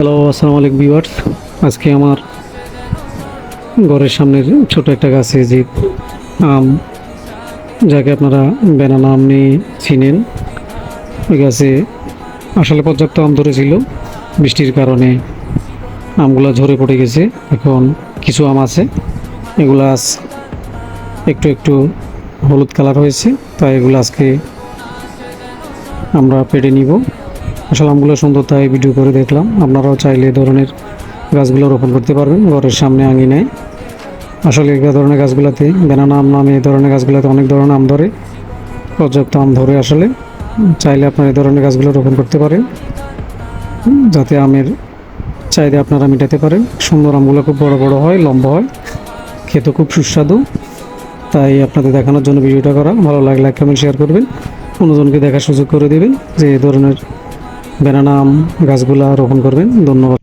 Hello, আসসালামু আলাইকুম viewers. আজকে আমার ঘরের সামনের ছোট একটা গাছে যে আম, যাকে আপনারা বেনানা আম নিয়ে চিনেন। ওই গাছে আসলে পর্যাপ্ত আম ধরেছিল। বৃষ্টির কারণে আমগুলো ঝরে পড়ে গেছে। এখন কিছু আম আছে। এগুলো আজ একটু একটু হলুদ কালার হয়েছে। তাই এগুলো আজকে আমরা পেড়ে নিব। আসলে আমগুলো সুন্দর, তাই ভিডিও করে দেখলাম। আপনারাও চাইলে এই ধরনের গাছগুলো রোপণ করতে পারবেন, ঘরের সামনে আঙিনায়। আসলে এই ধরনের গাছগুলোতে বেনানা আম নামে এই ধরনের গাছগুলোতে অনেক ধরনের আম ধরে, পর্যাপ্ত আম ধরে আসলে। চাইলে আপনারা এই ধরনের গাছগুলো রোপণ করতে পারেন। যাতে আমের চাহিদা আপনারা মেটাতে পারেন। সুন্দর আমগুলো খুব বড় বড় হয়, লম্বা হয়। খেতে খুব সুস্বাদু। তাই আপনাদের দেখানোর জন্য ভিডিওটা করা। ভালো লাগলে কমেন্ট শেয়ার করবেন। অন্যজনকে দেখার সুযোগ করে দেবেন যে এই ধরনের বেনানা আম গাছগুলা রোপণ করবেন। ধন্যবাদ।